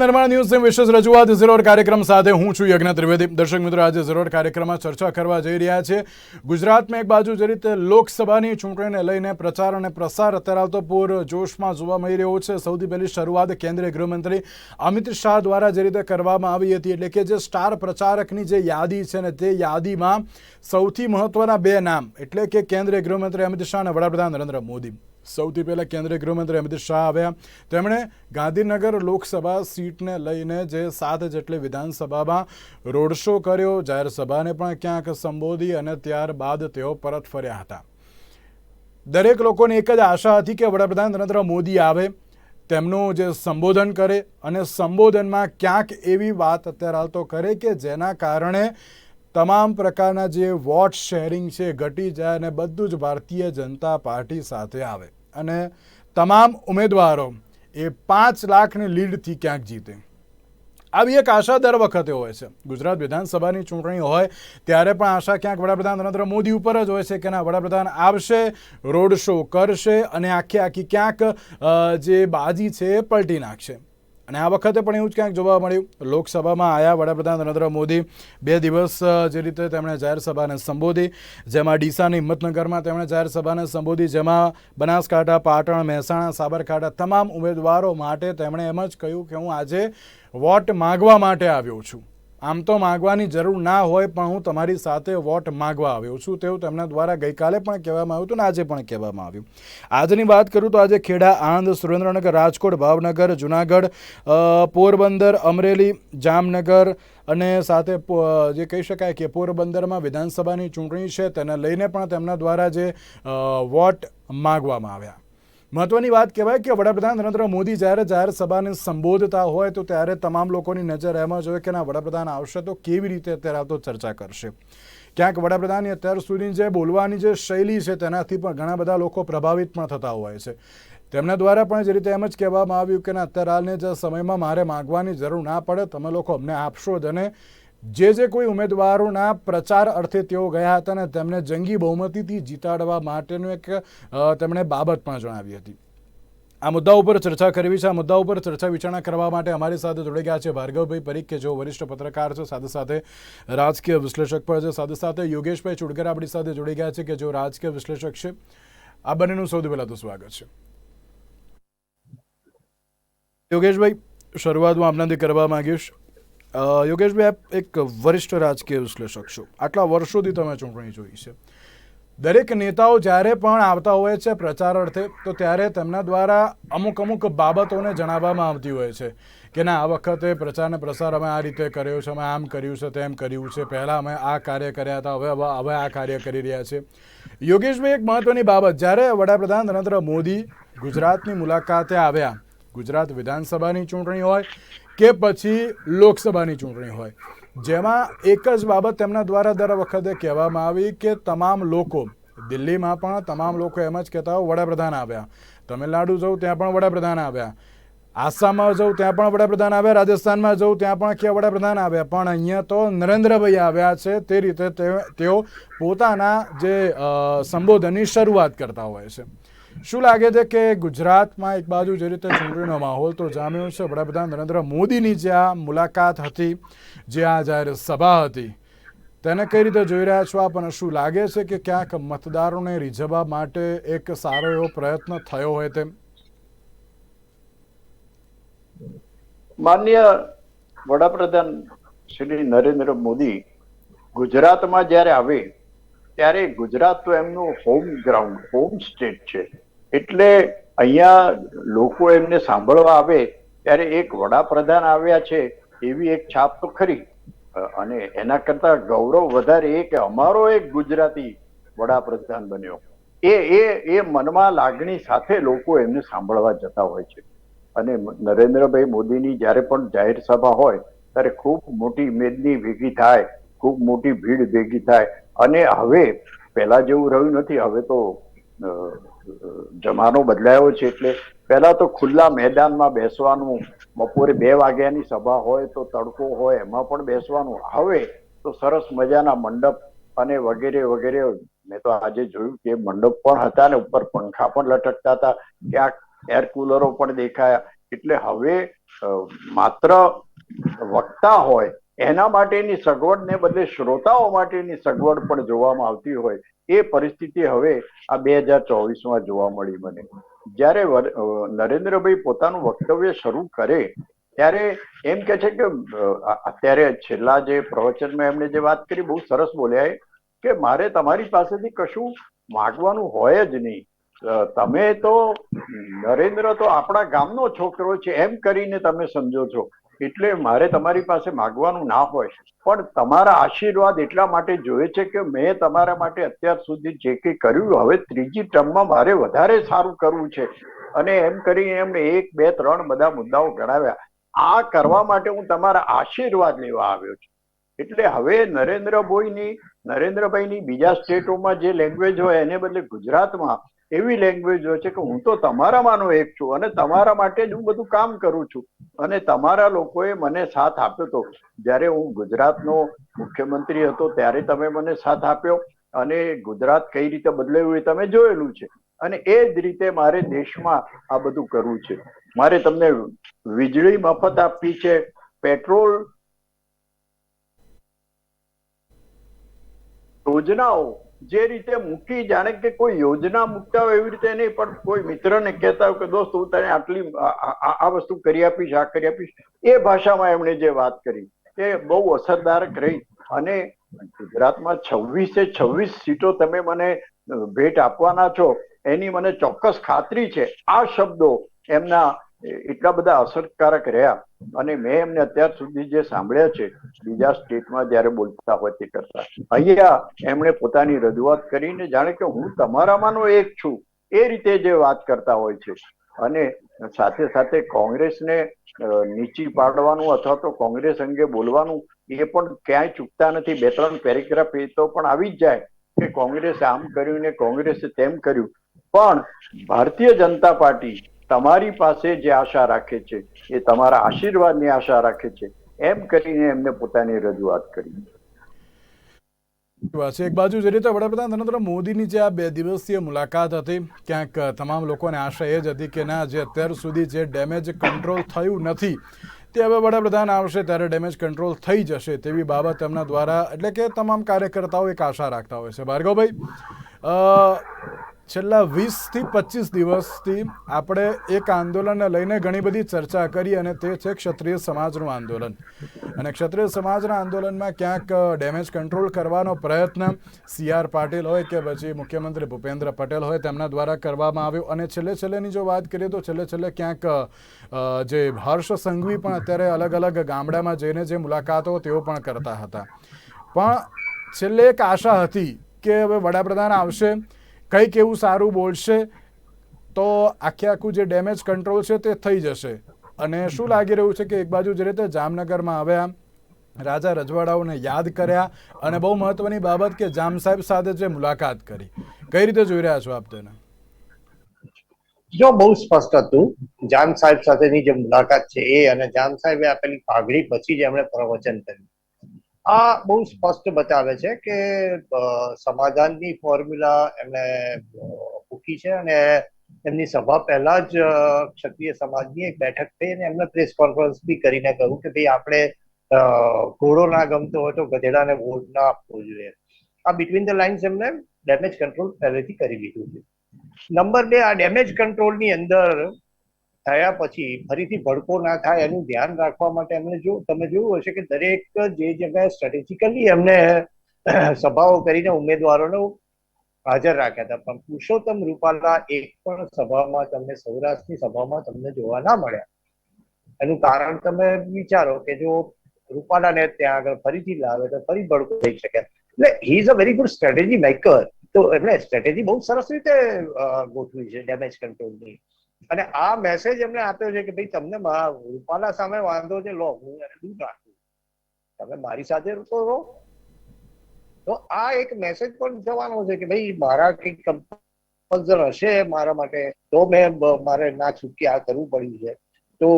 નિર્માણ ન્યૂઝની વિશેષ રજૂઆત. ઝીરોડ કાર્યક્રમ સાથે હું છું યજ્ઞ ત્રિવેદી. દર્શક મિત્રો, આજે ઝીરોડ કાર્યક્રમમાં ચર્ચા કરવા જઈ રહ્યા છે. ગુજરાતમાં એક બાજુ જે રીતે લોકસભાની ચૂંટણીને લઈને પ્રચાર અને પ્રસાર અત્યારે તો પૂર જોશમાં જોવા મળી રહ્યો છે. સૌથી પહેલી શરૂઆત કેન્દ્રીય ગૃહમંત્રી અમિત શાહ દ્વારા જે રીતે કરવામાં આવી હતી, એટલે કે જે સ્ટાર પ્રચારકની જે યાદી છે ને તે યાદીમાં સૌથી મહત્વના બે નામ, એટલે કે કેન્દ્રીય ગૃહમંત્રી અમિત શાહ અને વડાપ્રધાન નરેન્દ્ર મોદી. સૌથી પહેલાં કેન્દ્રીય ગૃહમંત્રી અમિત શાહ આવ્યા. તેમણે ગાંધીનગર લોકસભા સીટને લઈને જે સાત જેટલી વિધાનસભામાં રોડ શો કર્યો, જાહેર સભાને પણ ક્યાંક સંબોધી અને ત્યારબાદ તેઓ પરત ફર્યા હતા. દરેક લોકોની એક જ આશા હતી કે વડાપ્રધાન નરેન્દ્ર મોદી આવે, તેમનું જે સંબોધન કરે અને સંબોધનમાં ક્યાંક એવી વાત અત્યારે હાલ તો કરે કે જેના કારણે તમામ પ્રકારના જે વોટ શેરિંગ છે, ઘટી જાય અને બધું જ ભારતીય જનતા પાર્ટી સાથે આવે. અને તમામ ઉમેદવારો એ પાંચ લાખની લીડથી ક્યાંક જીતે. આવી એક આશા દર વખતે હોય છે. ગુજરાત વિધાનસભાની ચૂંટણી હોય ત્યારે પણ આશા ક્યાંક વડાપ્રધાન નરેન્દ્ર મોદી ઉપર જ હોય છે કે ના, વડાપ્રધાન આવશે, રોડ શો કરશે અને આખી આખી ક્યાંક જે બાજી છે એ પલટી નાખશે. અને આ વખતે પણ એવું જ ક્યાંક જોવા મળ્યું. લોકસભામાં આવ્યા વડાપ્રધાન નરેન્દ્ર મોદી બે દિવસ જે રીતે તેમણે જાહેર સભાને સંબોધી, જેમાં ડીસાની હિંમતનગરમાં તેમણે જાહેર સભાને સંબોધી, જેમાં બનાસકાંઠા, પાટણ, મહેસાણા, સાબરકાંઠા તમામ ઉમેદવારો માટે તેમણે એમ જ કહ્યું કે હું આજે વોટ માગવા માટે આવ્યો છું. આમ તો માગવાની જરૂર ના હોય, પણ હું તમારી સાથે વોટ માગવા આવ્યો છું. તેવું તેમના દ્વારા ગઈકાલે પણ કહેવામાં આવ્યું હતું અને આજે પણ કહેવામાં આવ્યું. આજની વાત કરું તો આજે ખેડા, આણંદ, સુરેન્દ્રનગર, રાજકોટ, ભાવનગર, જુનાગઢ પોરબંદર, અમરેલી, જામનગર અને સાથે જે કહી શકાય કે પોરબંદરમાં વિધાનસભાની ચૂંટણી છે, તેને લઈને પણ તેમના દ્વારા જે વોટ માગવામાં આવ્યા. મહત્વની વાત કહેવાય કે વડાપ્રધાન નરેન્દ્ર મોદી જ્યારે જાહેર સભાને સંબોધતા હોય તો ત્યારે તમામ લોકોની નજર એમાં જોઈએ કે ના, વડાપ્રધાન આવશે તો કેવી રીતે અત્યારે આવતો ચર્ચા કરશે. ક્યાંક વડાપ્રધાનની અત્યાર સુધીની જે બોલવાની જે શૈલી છે તેનાથી પણ ઘણા બધા લોકો પ્રભાવિત પણ થતા હોય છે. તેમના દ્વારા પણ જે રીતે એમ જ કહેવામાં આવ્યું કે ના, અત્યારે હાલને જે સમયમાં મારે માગવાની જરૂર ના પડે, તમે લોકો અમને આપશો જ અને જે જે કોઈ ઉમેદવારોના પ્રચાર અર્થે તેઓ ગયા હતા અને તેમને જંગી બહુમતીથી જીતાડવા માટેનું એક તેમણે બાબત પણ જણાવી હતી. આ મુદ્દા ઉપર ચર્ચા કરવી છે. આ મુદ્દા ઉપર ચર્ચા વિચારણા કરવા માટે અમારી સાથે જોડાઈ ગયા છે ભાર્ગવભાઈ પરીખ, કે જેઓ વરિષ્ઠ પત્રકાર છે. સાથે સાથે રાજકીય વિશ્લેષક પણ છે. સાથે સાથે યોગેશભાઈ ચુડકર આપણી સાથે જોડાઈ ગયા છે, કે જેઓ રાજકીય વિશ્લેષક છે. આ બંનેનું સૌથી પહેલાં તો સ્વાગત છે. યોગેશભાઈ શરૂઆત હું આપનાથી કરવા માંગીશ. યોગેશભાઈ આપ એક વરિષ્ઠ રાજકીય વિશ્લેષક છો. આટલા વર્ષોથી તમે ચૂંટણી જોઈ છે. દરેક નેતાઓ જ્યારે પણ આવતા હોય છે પ્રચાર અર્થે, તો ત્યારે તેમના દ્વારા અમુક અમુક બાબતોને જણાવવામાં આવતી હોય છે કે ના, આ વખતે પ્રચારને પ્રસાર અમે આ રીતે કર્યો છે, અમે આમ કર્યું છે, તેમ કર્યું છે, પહેલાં અમે આ કાર્ય કર્યા હતા, હવે હવે આ કાર્ય કરી રહ્યા છે. યોગેશભાઈ એક મહત્વની બાબત, જ્યારે વડાપ્રધાન નરેન્દ્ર મોદી ગુજરાતની મુલાકાતે આવ્યા, ગુજરાત વિધાનસભાની ચૂંટણી હોય કે પછી લોકસભાની ચૂંટણી હોય. જેમાં એક જ બાબત તેમના દ્વારા દર વખતે કહેવામાં આવી કે તમામ લોકો, દિલ્હીમાં પણ તમામ લોકો એમ જ કહેતા હોય, વડાપ્રધાન આવ્યા. તમિલનાડુ જવું ત્યાં પણ વડાપ્રધાન આવ્યા. આસામમાં જવું ત્યાં પણ વડાપ્રધાન આવ્યા. રાજસ્થાનમાં જવું ત્યાં પણ કે વડાપ્રધાન આવ્યા. પણ અહીંયા તો નરેન્દ્રભાઈ આવ્યા છે તે રીતે તેઓ પોતાના જે સંબોધનની શરૂઆત કરતા હોય છે. શું લાગે છે કે ગુજરાતમાં એક બાજુ જે રીતે ચૂંટણીનો માહોલ તો જામ્યો છે, વડાપ્રધાન નરેન્દ્ર મોદીની જે આ મુલાકાત હતી, જે આ જાહેર સભા હતી, તેને કઈ રીતે જોઈ રહ્યા છો આપ શું લાગે છે કે ક્યાંક મતદારોને રીઝવવા માટે એક સારો એવો પ્રયત્ન થયો હોય તેમ? માન્ય વડાપ્રધાન શ્રી નરેન્દ્ર મોદી ગુજરાતમાં જ્યારે આવે, ત્યારે ગુજરાત તો એમનું હોમ ગ્રાઉન્ડ હોમ સ્ટેટ છે. એટલે અહીંયા લોકો એમને સાંભળવા આવે, ત્યારે એક વડાપ્રધાન આવ્યા છે, એવી એક છાપ તો ખરી. અને એના કરતા ગૌરવ વધારે એ કે અમારો એક ગુજરાતી વડાપ્રધાન બન્યો. એ એ એ મનમાં લાગણી સાથે લોકો એમને સાંભળવા જતા હોય છે. અને નરેન્દ્રભાઈ મોદીની જ્યારે પણ જાહેર સભા હોય, ત્યારે ખૂબ મોટી મેદની ભેગી થાય, ખૂબ મોટી ભીડ ભેગી થાય. અને હવે પહેલા જેવું રહ્યું નથી, હવે તો જમાનો બદલાયો છે એટલે પહેલા તો ખુલ્લા મેદાનમાં બેસવાનું, બપોરે બે વાગ્યાની સભા હોય તો તડકો હોય, એમાં પણ બેસવાનું. હવે તો સરસ મજાના મંડપ અને વગેરે વગેરે. મેં તો આજે જોયું કે મંડપ પણ હતા ને, ઉપર પંખા પણ લટકતા હતા, ક્યાંક એર કુલરો પણ દેખાયા. એટલે હવે માત્ર વક્તા હોય, એના માટેની સગવડ ને બદલે શ્રોતાઓ માટેની સગવડ પણ જોવામાં આવતી હોય. એ પરિસ્થિતિ હવે આ બે હજાર ચોવીસમાં જોવા મળી મને. જ્યારે નરેન્દ્રભાઈ પોતાનું વક્તવ્ય શરૂ કરે, ત્યારે એમ કે છે કે અત્યારે છેલ્લા જે પ્રવચનમાં એમણે જે વાત કરી, બહુ સરસ બોલ્યા કે મારે તમારી પાસેથી કશું માગવાનું હોય જ નહીં. તમે તો, નરેન્દ્ર તો આપણા ગામનો છોકરો છે, એમ કરીને તમે સમજો છો. એટલે મારે તમારી પાસે માગવાનું ના હોય. પણ તમારા આશીર્વાદ એટલા માટે જોઈએ છે કે મેં તમારા માટે અત્યાર સુધી જે કંઈ કર્યું, હવે ત્રીજી ટર્મમાં મારે વધારે સારું કરવું છે. અને એમ કરીને એમણે એક, બે, ત્રણ બધા મુદ્દાઓ ગણાવ્યા. આ કરવા માટે હું તમારા આશીર્વાદ લેવા આવ્યો છું. એટલે હવે નરેન્દ્રભાઈની નરેન્દ્રભાઈની બીજા સ્ટેટોમાં જે લેંગ્વેજ હોય, એને બદલે ગુજરાતમાં એવી લેંગ્વેજ હોય છે કે હું તો તમારામાંનો એક છું અને તમારા માટે જ હું બધું કામ કરું છું. અને તમારા લોકોએ મને સાથ આપ્યો હતો જ્યારે હું ગુજરાતનો મુખ્યમંત્રી હતો ત્યારે તમે મને સાથ આપ્યો અને ગુજરાત કઈ રીતે બદલાયું એ તમે જોયેલું છે. અને એ જ રીતે મારે દેશમાં આ બધું કરવું છે. મારે તમને વીજળી મફત આપવી છે, પેટ્રોલ યોજનાઓ જે રીતે મૂકી જાણે કે કોઈ યોજના મૂકતા હોય એવી રીતે નહીં, પણ કોઈ મિત્રને કહેતા હોય કે, દોસ્ત, હું તને આટલી, આ- વસ્તુ કરી આપીશ, આ કરી આપીશ. એ ભાષામાં એમણે જે વાત કરી, એ બહુ અસરદારક રહી. અને ગુજરાતમાં છવ્વીસે છવ્વીસ સીટો તમે મને ભેટ આપવાના છો, એની મને ચોક્કસ ખાતરી છે. આ શબ્દો એમના એટલા બધા અસરકારક રહ્યા. અને મેં એમને અત્યાર સુધી જે સાંભળ્યા છે, બીજા સ્ટેટમાં જ્યારે બોલતા હોય તે કરતા. અહીંયા એમણે પોતાની રજૂઆત કરીને જાણે કે હું તમારામાંનો એક છું, એ રીતે જે વાત કરતા હોય છે. અને સાથે સાથે કોંગ્રેસને નીચી પાડવાનું અથવા તો કોંગ્રેસ અંગે બોલવાનું એ પણ ક્યાંય ચૂકતા નથી. બે ત્રણ પેરેગ્રાફ એ તો પણ આવી જ જાય કે કોંગ્રેસે આમ કર્યું ને કોંગ્રેસે તેમ કર્યું. પણ ભારતીય જનતા પાર્ટી તમારી પાસે જે આશા રાખે છે, એ તમારા આશીર્વાદની આશા રાખે છે, એમ કરીને એમને પોતાની રજૂઆત કરી. એક બાજુ જે રીતે વડાપ્રધાન નરેન્દ્ર મોદીની જે આ બે દિવસીય મુલાકાત હતી, ક્યાંક તમામ લોકોને આશા એ જ હતી કે ના, જે અત્યાર સુધી જે ડેમેજ કંટ્રોલ થયું નથી, તે હવે વડાપ્રધાન આવશે ત્યારે ડેમેજ કંટ્રોલ થઈ જશે તેવી બાબત એમના દ્વારા, એટલે કે તમામ કાર્યકર્તાઓ એક આશા રાખતા હોય છે. ભાર્ગવભાઈ છેલ્લા વીસથી પચીસ દિવસથી આપણે એક આંદોલનને લઈને ઘણી બધી ચર્ચા કરી અને તે છે ક્ષત્રિય સમાજનું આંદોલન. અને ક્ષત્રિય સમાજના આંદોલનમાં ક્યાંક ડેમેજ કંટ્રોલ કરવાનો પ્રયત્ન સી આર પાટીલ હોય કે પછી મુખ્યમંત્રી ભૂપેન્દ્ર પટેલ હોય તેમના દ્વારા કરવામાં આવ્યો. અને છેલ્લે છેલ્લેની જો વાત કરીએ તો છેલ્લે છેલ્લે ક્યાંક જે હર્ષ સંઘવી પણ અત્યારે અલગ અલગ ગામડામાં જઈને જે મુલાકાતો તેઓ પણ કરતા હતા. પણ છેલ્લે એક આશા હતી કે હવે વડાપ્રધાન આવશે. કંઈક એવું સારું બોલશે, તો આખે આખું જે ડેમેજ કંટ્રોલ છે તે થઈ જશે. અને શું લાગી રહ્યું છે કે એક બાજુ જે રીતે જામનગરમાં આવ્યા, રાજા રજવાડાઓને યાદ કર્યા અને બહુ મહત્વની બાબત કે જામ સાહેબ સાથે જે મુલાકાત કરી. કઈ રીતે જોઈ રહ્યા છો આપ તેને? જો બહુ સ્પષ્ટ હતું જાન સાહેબ સાથેની જે મુલાકાત છે એ અને જાન સાહેબે આપેલી પાઘડી પછી જ એમણે પ્રવચન કર્યું. આ બહુ સ્પષ્ટ બતાવે છે કે સમાધાનની ફોર્મ્યુલા એમણે મૂકી છે અને એમની સભા પહેલા જ ક્ષત્રિય સમાજની એક બેઠક થઈ અને એમને પ્રેસ કોન્ફરન્સ બી કરીને કહ્યું કે ભાઈ આપણે ઘોડો ના ગમતો હોય તો ગધેડાને વોટ ના આપવો જોઈએ. આ બિટવીન ધ લાઇન્સ એમને ડેમેજ કંટ્રોલ પહેલેથી કરી લીધું છે. નંબર બે, આ ડેમેજ કંટ્રોલની અંદર થયા પછી ફરીથી ભડકો ના થાય એનું ધ્યાન રાખવા માટે એમણે જો, તમે જોયું હશે કે દરેક જે જગ્યાએ સ્ટ્રેટેજિકલી એમને સભાઓ કરીને ઉમેદવારોને હાજર રાખ્યા હતા. પણ પુરુષોત્તમ રૂપાલા એક પણ સભામાં તમને, સૌરાષ્ટ્રની સભામાં તમને જોવા ના મળ્યા. એનું કારણ તમે વિચારો કે જો રૂપાલાને ત્યાં આગળ ફરીથી લાવે તો ફરી ભડકો થઈ શકે. એટલે he is a very good strategy maker તો એમણે સ્ટ્રેટેજી બહુ સરસ રીતે ગોઠવી છે ડેમેજ કંટ્રોલની અને આ મેસેજ એમને આપ્યો છે કે, ભાઈ, તમને રૂપાલા સામે વાંધો છે, લો, હું એને દૂર રાખું તમે મારી સાથે તો રહો. તો આ એક મેસેજ પણ જવાનો છે કે, ભાઈ, મારા કંઈક કમ્પલ્સર હશે મારા માટે, તો મેં મારે ના છૂટકી આ કરવું પડ્યું છે. તો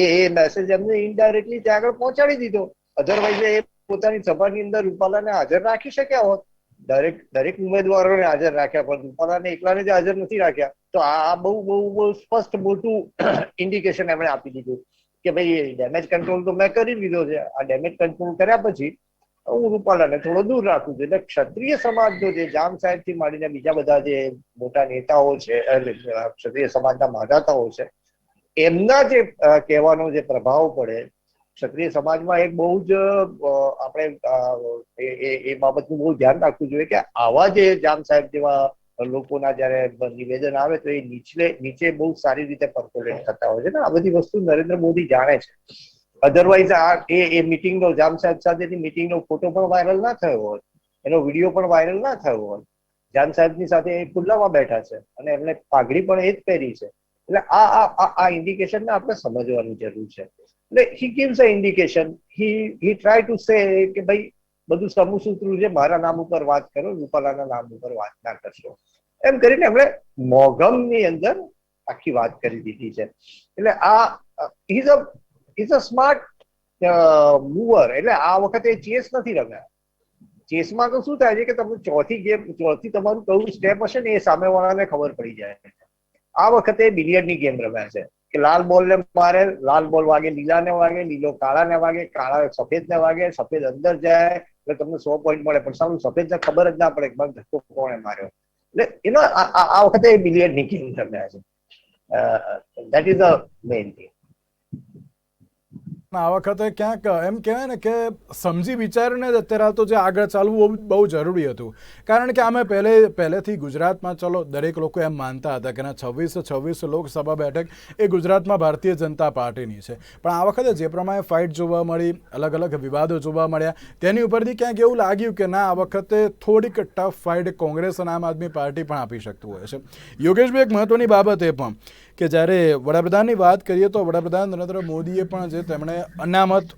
એ એ મેસેજ એમને ઇનડાયરેક્ટલી ત્યાં આગળ પહોંચાડી દીધો. અધરવાઇઝ એ પોતાની સભાની અંદર રૂપાલાને હાજર રાખી શક્યા હોત. દરેક દરેક ઉમેદવારોને હાજર રાખ્યા, પણ રૂપાલાને એકલાને જ હાજર નથી રાખ્યા. તો આ બહુ બહુ બહુ સ્પષ્ટ મોટું ઇન્ડિકેશન એમણે આપી દીધું કે ભાઈ ડેમેજ કંટ્રોલ તો મેં કરી દીધો છે. આ ડેમેજ કંટ્રોલ કર્યા પછી હું રૂપાલાને થોડો દૂર રાખું છું. એટલે ક્ષત્રિય સમાજનો જે જામ સાહેબથી માંડીને બીજા બધા જે મોટા નેતાઓ છે ક્ષત્રિય સમાજના માધાતાઓ છે, એમના જે કહેવાનો જે પ્રભાવ પડે, ક્ષત્રિય સમાજમાં એક બહુ જ આપણે એ બાબતનું બહુ ધ્યાન રાખવું જોઈએ કે આવા જે જામ સાહેબ જેવા લોકોના જયારે નિવેદન આવે તો એ નીચલે નીચે બહુ સારી રીતે પર્કોલેટ થતા હોય છે. ને, આ બધી વસ્તુ નરેન્દ્ર મોદી જાણે છે. અધરવાઇઝ આ એ એ મિટિંગનો જામ સાહેબ સાથેની મિટિંગનો ફોટો પણ વાયરલ ના થયો હોત એનો વીડિયો પણ વાયરલ ના થયો હોત જામ સાહેબની સાથે એ ખુલ્લામાં બેઠા છે અને એમને પાઘડી પણ એ જ પહેરી છે. એટલે આ આ, આ- આ ઇન્ડિકેશન ને આપણે સમજવાની જરૂર છે. એટલે he gives a indication he he try to say કે ભાઈ બધું સમૂહ સૂત્રું છે, મારા નામ ઉપર વાત કરો, રૂપાલાના નામ ઉપર વાત ના કરશો. એમ કરીને એમણે મોગમની અંદર આખી વાત કરી દીધી છે. એટલે આ is a is a smart mover એટલે આ વખતે ચેસ નથી રમ્યા. ચેસમાં તો શું થાય છે કે તમે ચોથી ગેમ ચોથી તમારું કયું સ્ટેપ હશે ને એ સામેવાળાને ખબર પડી જાય આ વખતે બિલિયર્ડની ગેમ રમ્યા છે. કે લાલ બોલ ને મારે, લાલ બોલ વાગે લીલા ને વાગે, લીલો કાળા ને વાગે, કાળા સફેદ ને વાગે, સફેદ અંદર જાય એટલે તમને સો પોઈન્ટ મળે. પણ સારું, સફેદ ખબર જ ના પડે કે મને ધક્કો કોણે માર્યો. એટલે એનો આ વખતે બિલિયર્ડની ગેમ રમ્યા છે that is a main thing આ વખતે ક્યાંક, એમ કહેવાય ને કે સમજી વિચારીને જ અત્યારે તો જે આગળ ચાલવું બહુ જરૂરી હતું. કારણ કે અમે પહેલે પહેલેથી ગુજરાતમાં, ચલો, દરેક લોકો એમ માનતા હતા કે ના, છવ્વીસ છવ્વીસ લોકસભા બેઠક એ ગુજરાતમાં ભારતીય જનતા પાર્ટીની છે. પણ આ વખતે જે પ્રમાણે ફાઇટ જોવા મળી, અલગ અલગ વિવાદો જોવા મળ્યા, તેની ઉપરથી ક્યાંક એવું લાગ્યું કે ના, આ વખતે થોડીક ટફ ફાઇટ કોંગ્રેસ અને આમ આદમી પાર્ટી પણ આપી શકતું હોય છે. યોગેશભાઈ, એક મહત્ત્વની બાબત એ પણ કે જ્યારે વડાપ્રધાનની વાત કરીએ તો વડાપ્રધાન નરેન્દ્ર મોદીએ પણ જે તેમણે અનામત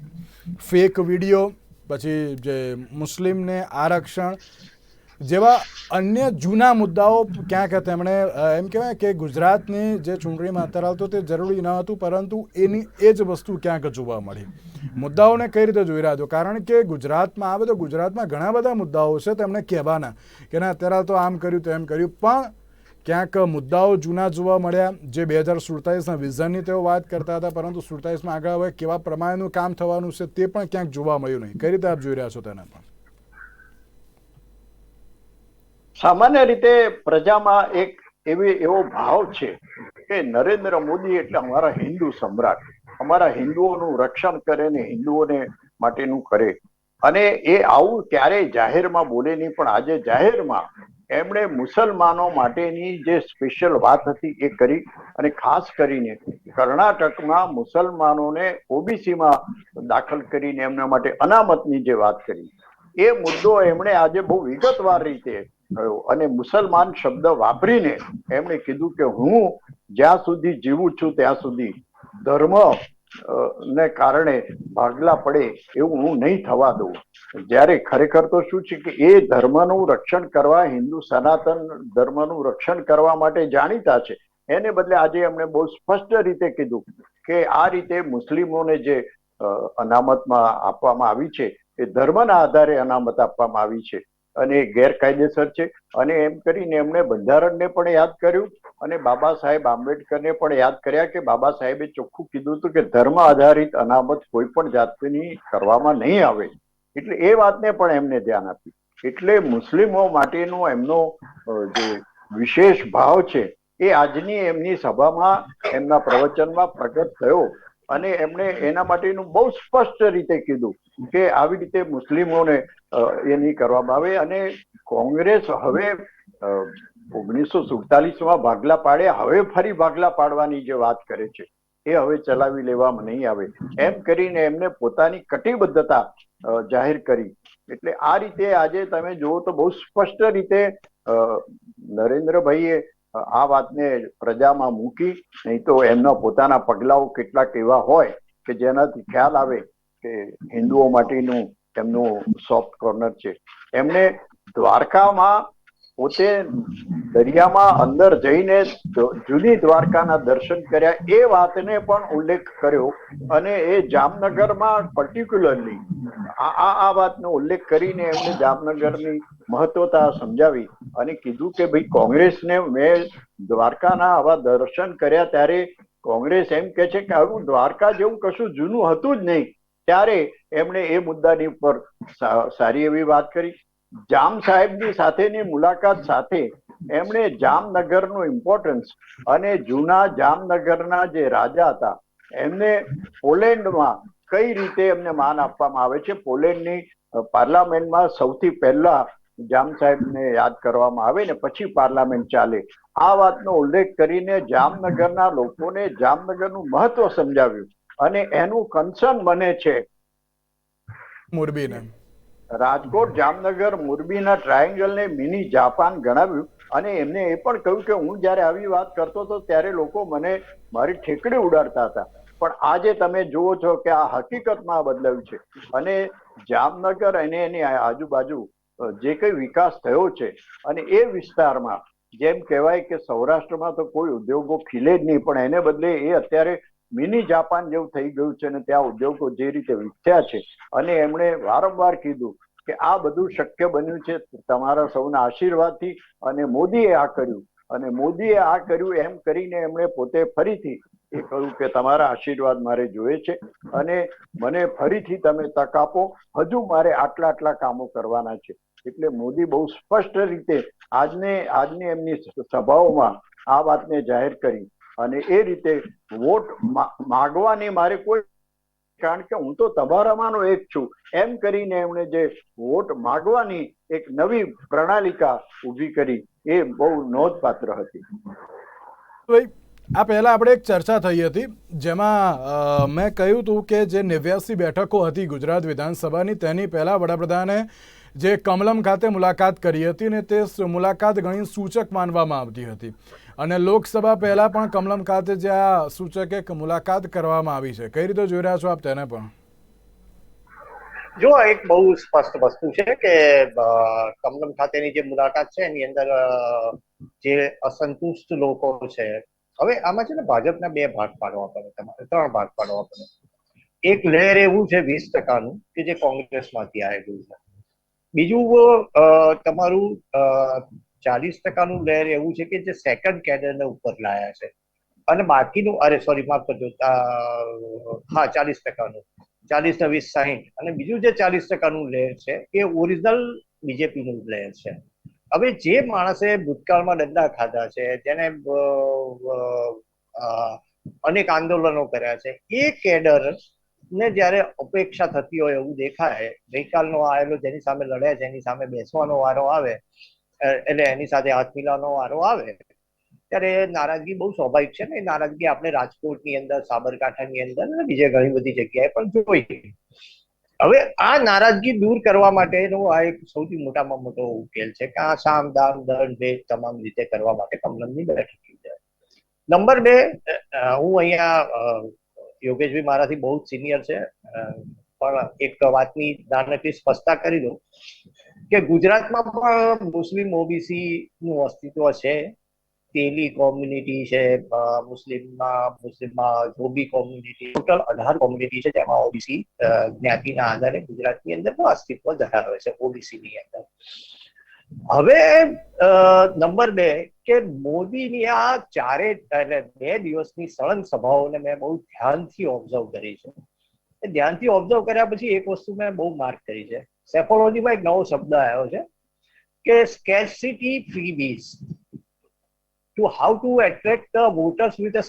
ફેક વીડિયો પછી જે મુસ્લિમને આરક્ષણ જેવા અન્ય જૂના મુદ્દાઓ ક્યાંક તેમણે એમ કહેવાય કે ગુજરાતની જે ચૂંટણીમાં અત્યારે આવતો તે જરૂરી ન હતું, પરંતુ એની, એ જ વસ્તુ ક્યાંક જોવા મળી. મુદ્દાઓને કઈ રીતે જોઈ રહ્યા છો? કારણ કે ગુજરાતમાં આવે તો ગુજરાતમાં ઘણા બધા મુદ્દાઓ છે તેમણે કહેવાના. કે ના, અત્યારે તો આમ કર્યું, તેમ કર્યું, પણ ક્યાંક મુદ્દાઓ જૂના જોવા મળ્યા, જે બે હજાર સુડતાલીસના વિઝનની તેઓ વાત કરતા હતા, પરંતુ સુડતાલીસમાં આગળ હવે કેવા પ્રમાણેનું કામ થવાનું છે તે પણ ક્યાંક જોવા મળ્યું નહીં. કઈ રીતે આપ જોઈ રહ્યા છો તેને પણ સામાન્ય રીતે પ્રજામાં એક એવી એવો ભાવ છે કે નરેન્દ્ર મોદી એટલે અમારા હિન્દુ સમ્રાટ. અમારા હિન્દુઓનું રક્ષણ કરે ને હિન્દુઓને માટેનું કરે. અને એ આવું ક્યારેય જાહેરમાં બોલે નહીં, પણ આજે જાહેરમાં એમણે મુસલમાનો માટેની જે સ્પેશિયલ વાત હતી એ કરી અને ખાસ કરીને કર્ણાટકમાં મુસલમાનોને ઓબીસીમાં દાખલ કરીને એમના માટે અનામતની જે વાત કરી, એ મુદ્દો એમણે આજે બહુ વિગતવાર રીતે થયો અને મુસલમાન શબ્દ વાપરીને એમણે કીધું કે હું જ્યાં સુધી જીવું છું ત્યાં સુધી ધર્મ ને કારણે ભાગલા પડે એવું હું નહીં થવા દઉં. જ્યારે ખરેખર તો શું છે કે એ ધર્મનું રક્ષણ કરવા, હિન્દુ સનાતન ધર્મનું રક્ષણ કરવા માટે જાણીતા છે. એને બદલે આજે એમણે બહુ સ્પષ્ટ રીતે કીધું કે આ રીતે મુસ્લિમોને જે અનામતમાં આપવામાં આવી છે, એ ધર્મના આધારે અનામત આપવામાં આવી છે. અને એ ગેરકાયદેસર છે. અને એમ કરીને એમણે બંધારણને પણ યાદ કર્યું અને બાબા સાહેબ આંબેડકરને પણ યાદ કર્યા કે બાબા સાહેબે ચોખ્ખું કીધું હતું કે ધર્મ આધારિત અનામત કોઈ પણ જાતની કરવામાં નહીં આવે. એટલે એ વાતને પણ એમને ધ્યાન આપ્યું. એટલે મુસ્લિમો માટેનો એમનો જે વિશેષ ભાવ છે, એ આજની એમની સભામાં, એમના પ્રવચનમાં પ્રગટ થયો. અને એમણે એના માટેનું બહુ સ્પષ્ટ રીતે કીધું કે આવી રીતે મુસ્લિમોને એની કરવામાં આવે. અને કોંગ્રેસ હવે ઓગણીસો સુડતાલીસમાં ભાગલા પાડે, હવે ફરી ભાગલા પાડવાની જે વાત કરે છે, એ હવે ચલાવી લેવામાં નહીં આવે. એમ કરીને એમને પોતાની કટિબદ્ધતા જાહેર કરી. એટલે આ રીતે આજે તમે જુઓ તો બહુ સ્પષ્ટ રીતે નરેન્દ્રભાઈએ આ વાતને પ્રજામાં મૂકી, નહીં તો એમના પોતાના પગલાઓ કેટલાક એવા હોય કે જેનાથી ખ્યાલ આવે કે હિન્દુઓ માટેનું એમનું સોફ્ટ કોર્નર છે. એમને દ્વારકામાં પોતે દરિયામાં અંદર જઈને દ- જૂની દ્વારકાના દર્શન કર્યા એ વાતને પણ ઉલ્લેખ કર્યો અને એ જામનગરમાં પર્ટિક્યુલરલી આ આ વાતનો ઉલ્લેખ કરીને એમને જામનગરની મહત્વતા સમજાવી અને કીધું કે ભાઈ કોંગ્રેસને મેં દ્વારકાના આવા દર્શન કર્યા ત્યારે કોંગ્રેસ એમ કે છે કે આવું દ્વારકા જેવું કશું જૂનું હતું જ નહીં. ત્યારે એમણે એ મુદ્દાની ઉપર સારી એવી વાત કરી. જામ સાહેબની સાથેની મુલાકાત સાથે એમણે જામનગરનું ઇમ્પોર્ટન્સ અને જૂના જામનગરના જે રાજા હતા, એમને પોલેન્ડમાં કઈ રીતે એમને માન આપવામાં આવે છે? પોલેન્ડની પાર્લામેન્ટમાં સૌથી પહેલા જામ સાહેબને યાદ કરવામાં આવે ને પછી પાર્લામેન્ટ ચાલે. આ વાતનો ઉલ્લેખ કરીને જામનગરના લોકોને જામનગરનું મહત્વ સમજાવ્યું અને એનું કન્સર્ન બને છે. મોરબીને. રાજકોટ, જામનગર, મોરબીના ટ્રાયેંગલને મિની જાપાન ગણાવ્યું અને એમને એ પણ કહ્યું કે હું જ્યારે આવી વાત કરતો હતો ત્યારે લોકો મને મારી ઠેકડી ઉડાડતા હતા. પણ આજે તમે જુઓ છો કે આ હકીકતમાં બદલાયું છે. અને જામનગર અને એની આજુબાજુ જે કંઈ વિકાસ થયો છે અને એ વિસ્તારમાં, જેમ કહેવાય કે સૌરાષ્ટ્રમાં તો કોઈ ઉદ્યોગો ખીલે જ નહીં, પણ એને બદલે એ અત્યારે મિની જાપાન જેવું થઈ ગયું છે અને ત્યાં ઉદ્યોગો જે રીતે વિકસ્યા છે. અને એમણે વારંવાર કીધું કે આ બધું શક્ય બન્યું છે. તમારા સૌના આશીર્વાદથી અને મોદીએ આ કર્યું. અને મોદીએ આ કર્યું એમ કરીને એમણે પોતે ફરીથી એ કહ્યું કે તમારા આશીર્વાદ મારે જોઈએ છે અને મને ફરીથી તમે તક આપો. હજુ મારે આટલા આટલા કામો કરવાના છે. એટલે મોદી બહુ સ્પષ્ટ રીતે આજને, આજની એમની સભાઓમાં આ વાતને જાહેર કરી. અને એ રીતે વોટ માગવાની મારે કોઈ કારણ કે હું તો તમારામાંનો એક છું. એમ કરીને એમણે જે વોટ માગવાની એક નવી પ્રણાલિકા ઊભી કરી, એ બહુ નોંધપાત્ર હતી. ભાઈ, આ પહેલા આપણે એક ચર્ચા થઈ હતી, જેમાં મેં કહ્યું હતું કે જે નેવ્યાસી બેઠકો હતી ગુજરાત વિધાનસભાની, તેની પહેલા વડાપ્રધાને જે કમલમ ખાતે મુલાકાત કરી હતી ને તે મુલાકાત ઘણી સૂચક માનવામાં આવતી હતી. અને લોકસભા પહેલા પણ કમલમ ખાતે જે આ સૂચક મુલાકાત કરવામાં આવી છે. કઈ રીતે જોઈ રહ્યા છો આપ તેને પણ? જો, એક બહુ સ્પષ્ટ વસ્તુ છે કે કમલમ ખાતેની જે મુલાકાત છે, એની અંદર જે અસંતુષ્ટ લોકો છે. હવે આમાં છે ને ભાજપના બે ભાગ પાડવા પડે તમારે, ત્રણ ભાગ પાડવા પડે. એક લહેર એવું છે વીસ ટકાનું કે જે કોંગ્રેસમાંથી આવેલું છે. બીજું તમારું ચાલીસ ટકાનું લહેર એવું છે કે જે સેકન્ડ કેડરને ઉપર લાયા છે. અને બાકીનું, અરે સોરી માફ કરજો હા, ચાલીસ ટકાનું, ચાલીસ ને વીસ સાહીઠ. અને બીજું જે ચાલીસ ટકાનું લેયર છે એ ઓરિજિનલ બીજેપી નું લેયર છે. હવે જે માણસે ભૂતકાળમાં દંડા ખાધા છે, જેને અનેક આંદોલનો કર્યા છે, એ કેડર ને જ્યારે અપેક્ષા થતી હોય એવું દેખાય, ગઈકાલનો આવેલો જેની સામે લડ્યા જેની સામે બેસવાનો વારો આવે એટલે એની સાથે હાથ મિલાવવાનો વારો આવે, ત્યારે નારાજગી બહુ સ્વાભાવિક છે ને. નારાજગી આપણે રાજકોટની અંદર, સાબરકાંઠાની અંદર અને બીજે ઘણી બધી જગ્યાએ પણ જોઈ. હવે આ નારાજગી દૂર કરવા માટેનો આ એક સૌથી મોટામાં મોટો ઉકેલ છે કે આ સામ, દામ, દંડ, ભેદ તમામ રીતે કરવા માટે કમલમની બેઠક નંબર બે હું અહીંયા યોગેશભાઈ મારાથી બહુ સિનિયર છે. પણ એક વાતની નાનકડી સ્પષ્ટતા કરી દઉં કે ગુજરાતમાં પણ મુસ્લિમ ઓબીસી નું અસ્તિત્વ છે, તેલી કોમ્યુનિટી છે મુસ્લિમમાં મુસ્લિમમાં જોબી કોમ્યુનિટી, ટોટલ અઢાર કોમ્યુનિટી છે જેમાં ઓબીસી જ્ઞાતિના આધારે ગુજરાતની અંદર પણ અસ્તિત્વ ધરાવે છે ઓબીસી ની અંદર. હવે નંબર બે કે મોદીની આ ચારે એટલે બે દિવસની સળંગ સભાઓને મેં બહુ ધ્યાનથી ઓબ્ઝર્વ કરી છે. ધ્યાનથી ઓબ્ઝર્વ કર્યા પછી એક વસ્તુ મેં બહુ માર્ક કરી છે. સેફોલોજીમાં એક નવો શબ્દ આવ્યો છે કે scarcity freebies to how to attract the voters with a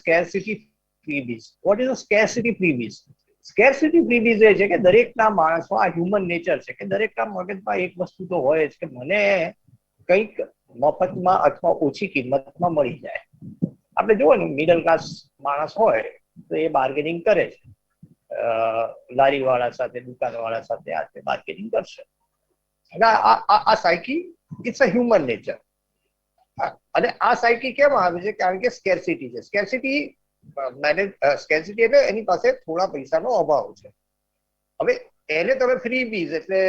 what is a is a scarcity freebies? Scarcity freebies એ છે કે દરેકના માણસમાં આ હ્યુમન નેચર છે કે દરેકના મગજમાં એક વસ્તુ તો હોય જ કે મને કંઈક મફતમાં અથવા ઓછી કિંમતમાં મળી જાય. આપણે જુઓ ને મિડલ ક્લાસ માણસ હોય તો એ બાર્ગેનિંગ કરે છે. લારી વાળા સાથે દુકાન વાળા સાથે આ તે કરશે. અને આ psyche it's a human nature અને આ સાયકી કેમ આવે છે? કારણ કે સ્કેરસિટી છે. સ્કેરસિટી મેનેજ સ્કેરસિટી એટલે એની પાસે થોડા પૈસાનો અભાવ છે. હવે એને તમે ફ્રી બીઝ એટલે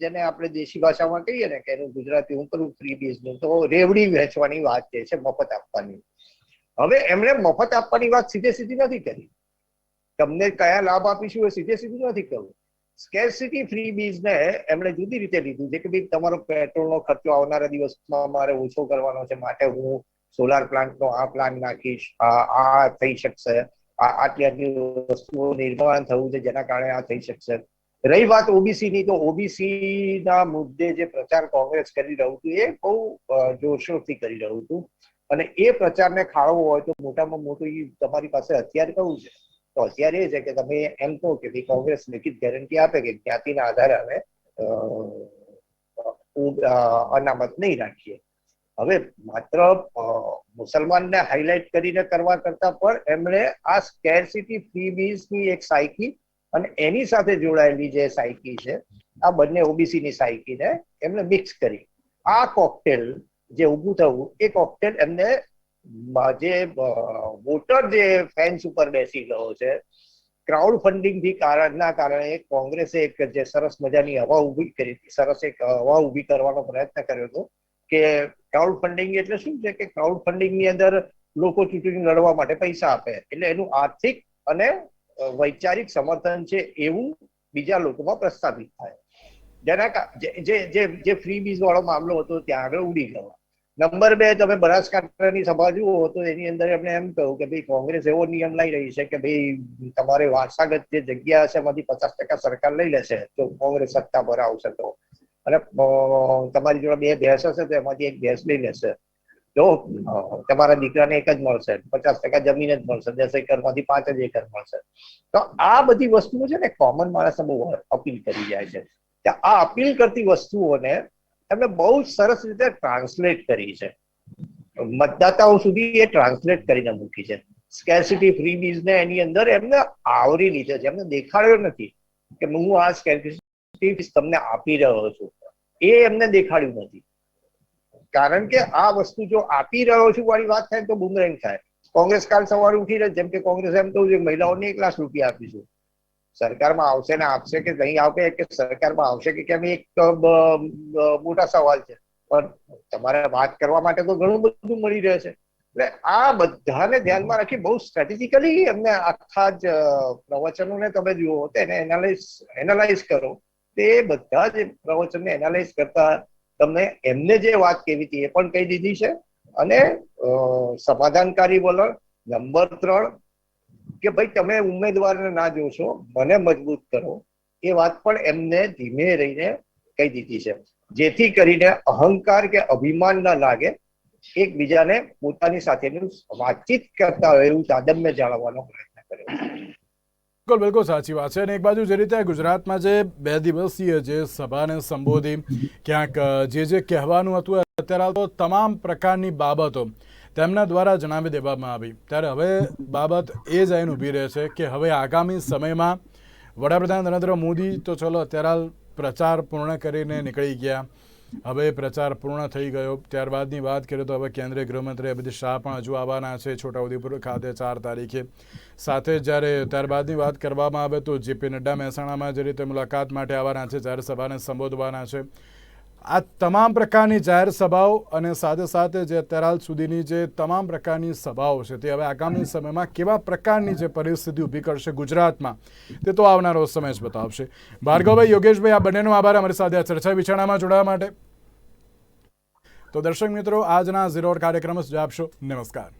જેને આપણે દેશી ભાષામાં કહીએ ને કે એનું ગુજરાતી હું કરું ફ્રી બીઝનું, તો રેવડી વહેંચવાની વાત જે છે, મફત આપવાની. હવે એમણે મફત આપવાની વાત સીધે સીધી નથી કરી. તમને કયા લાભ આપીશું એ સીધે સીધું નથી કરવું સ્કેસિટી ફ્રી બીજને એમણે જુદી રીતે લીધું છે કે ભાઈ તમારો પેટ્રોલનો ખર્ચો આવનારા દિવસમાં મારે ઓછો કરવાનો છે માટે હું સોલાર પ્લાન્ટનો આ પ્લાન નાખીશ આ થઈ શકશે આટલી આટલી વસ્તુઓ નિર્માણ થયું છે જેના કારણે આ થઈ શકશે. રહી વાત ઓબીસી ની તો ઓબીસી ના મુદ્દે જે પ્રચાર કોંગ્રેસ કરી રહ્યું હતું એ બહુ અ, જોરશોરથી કરી રહ્યું હતું. અને એ પ્રચારને ખાળવો હોય તો મોટામાં મોટું તમારી પાસે હથિયાર કયું છે? તો અત્યારે એ છે કે તમે એમ કહો કે ભાઈ કોંગ્રેસ લેખિત ગેરંટી આપે કે જ્ઞાતિના આધારે અમે અનામત નહીં રાખીએ. હવે માત્ર મુસલમાનને હાઇલાઇટ કરીને કરવા કરતા પણ એમણે આ સ્કેરસિટી ફ્રીબીઝની એક સાયકી અને એની સાથે જોડાયેલી જે સાયકી છે, આ બંને ઓબીસીની સાયકીને એમણે મિક્સ કરી. આ કોકટેલ જે ઊભું થયું, એ કોકટેલ એમને જે વોટર જે ફેન્સ ઉપર બેસી ગયો છે ક્રાઉડ ફંડિંગથી કારણના કારણે કોંગ્રેસે એક જે સરસ મજાની હવા ઊભી કરી હતી સરસ એક હવા ઊભી કરવાનો પ્રયત્ન કર્યો હતો કે ક્રાઉડ ફંડિંગ એટલે શું છે કે ક્રાઉડ ફંડિંગની અંદર લોકો ચૂંટણી લડવા માટે પૈસા આપે. એટલે એનું આર્થિક અને વૈચારિક સમર્થન છે એવું બીજા લોકોમાં પ્રસ્થાપિત થાય. જેના જે- જે જે ફ્રી બીઝ વાળો મામલો હતો, ત્યાં આગળ ઉડી ગયો. નંબર બે, તમે બનાસકાંઠાની સભા જુઓ તો એની અંદર એમણે એમ કહ્યું કે ભાઈ કોંગ્રેસ એવો નિયમ લઈ રહી છે કે ભાઈ તમારે વારસાગત જે જગ્યા હશે એમાંથી પચાસ ટકા સરકાર લઈ લેશે તો કોંગ્રેસ સત્તા પર આવશે તો. અને તમારી જોડે બે ભેંસ હશે તો એમાંથી એક ભેંસ લઈ લેશે. જો તમારા દીકરાને એક જ મળશે, પચાસ ટકા જમીન જ મળશે, દસ એકરમાંથી પાંચ જ એકર મળશે. તો આ બધી વસ્તુઓ છે ને કોમન માણસને બહુ અપીલ કરી જાય છે. આ અપીલ કરતી વસ્તુઓને એમણે બહુ સરસ રીતે ટ્રાન્સલેટ કરી છે. મતદાતાઓ સુધી એ ટ્રાન્સલેટ કરીને મૂકી છે. સ્કેરસિટી ફ્રી ને એની અંદર એમને આવરી લીધો છે. એમને દેખાડ્યો નથી કે હું આ સ્કેરસિટી તમને આપી રહ્યો છું. એ એમને દેખાડ્યું નથી. કારણ કે આ વસ્તુ જો આપી રહ્યો છું વાળી વાત થાય તો બુમરેંગ થાય. કોંગ્રેસ કાલ સવારે ઉઠી રહે જેમ કે કોંગ્રેસ એમ કહ્યું છે મહિલાઓને એક લાખ રૂપિયા આપીશું. સરકારમાં આવશે ને આપશે કે નહીં આવશે કે સરકારમાં આવશે કે કેમ એક મોટા સવાલ છે. પણ તમારે વાત કરવા માટે તો ઘણું બધું મળી રહે છે. એટલે આ બધાને ધ્યાનમાં રાખી બહુ સ્ટ્રેટેજિકલી એમને આખા જ પ્રવચનોને તમે જુઓ તો એને એનાલાઇઝ એનાલાઇઝ કરો. તે બધા જ પ્રવચનને એનાલાઇઝ કરતા તમને એમને જે વાત કેવી હતી એ પણ કહી દીધી છે. અને સમાધાનકારી વલણ નંબર ત્રણ કે ભાઈ, તમે ઉમેદવારને ના જોશો, મને મજબૂત કરો. એ વાત પણ એમને ધીમે રહીને કહી દીધી છે. જેથી કરીને અહંકાર કે અભિમાન ના લાગે, એકબીજાને પોતાની સાથેનું વાતચીત કરતા એવું તાદમ્ય જાળવવાનો પ્રયત્ન કર્યો બિલકુલ બિલકુલ સાચી વાત છે. અને એક બાજુ જે રીતે ગુજરાતમાં જે બે દિવસીય જે સભાને સંબોધી, ક્યાંક જે જે કહેવાનું હતું, અત્યારે તો તમામ પ્રકારની બાબતો તેમના દ્વારા જણાવી દેવામાં આવી. ત્યારે હવે બાબત એ જ આઈને ઊભી રહે છે કે હવે આગામી સમયમાં વડાપ્રધાન નરેન્દ્ર મોદી તો ચલો અત્યારે પ્રચાર પૂર્ણ કરીને નીકળી ગયા. હવે પ્રચાર પૂર્ણ થઈ ગયો. ત્યારબાદની વાત કરીએ તો હવે કેન્દ્રીય ગૃહમંત્રી અમિત શાહ પણ હજુ આવવાના છે છોટાઉદેપુર ખાતે ચાર તારીખે. સાથે જ્યારે ત્યારબાદની વાત કરવામાં આવે તો જેપી નડ્ડા મહેસાણામાં જે રીતે મુલાકાત માટે આવવાના છે, જ્યારે સભાને સંબોધવાના છે. આ તમામ પ્રકારની જાહેર સભાઓ અને સાથે સાથે જે અત્યારે સુધીની જે તમામ પ્રકારની સભાઓ છે તે હવે આગામી સમયમાં કેવા પ્રકારની જે પરિસ્થિતિ ઊભી કરશે ગુજરાતમાં તે તો આવનારો સમય જ બતાવશે. ભાર્ગવભાઈ, યોગેશભાઈ, આ બંનેનો આભાર. અમારી સાથે આ ચર્ચા વિચારણામાં જોડાવા માટે. તો દર્શક મિત્રો, આજના ઝીરો કાર્યક્રમ જ આપશો. નમસ્કાર.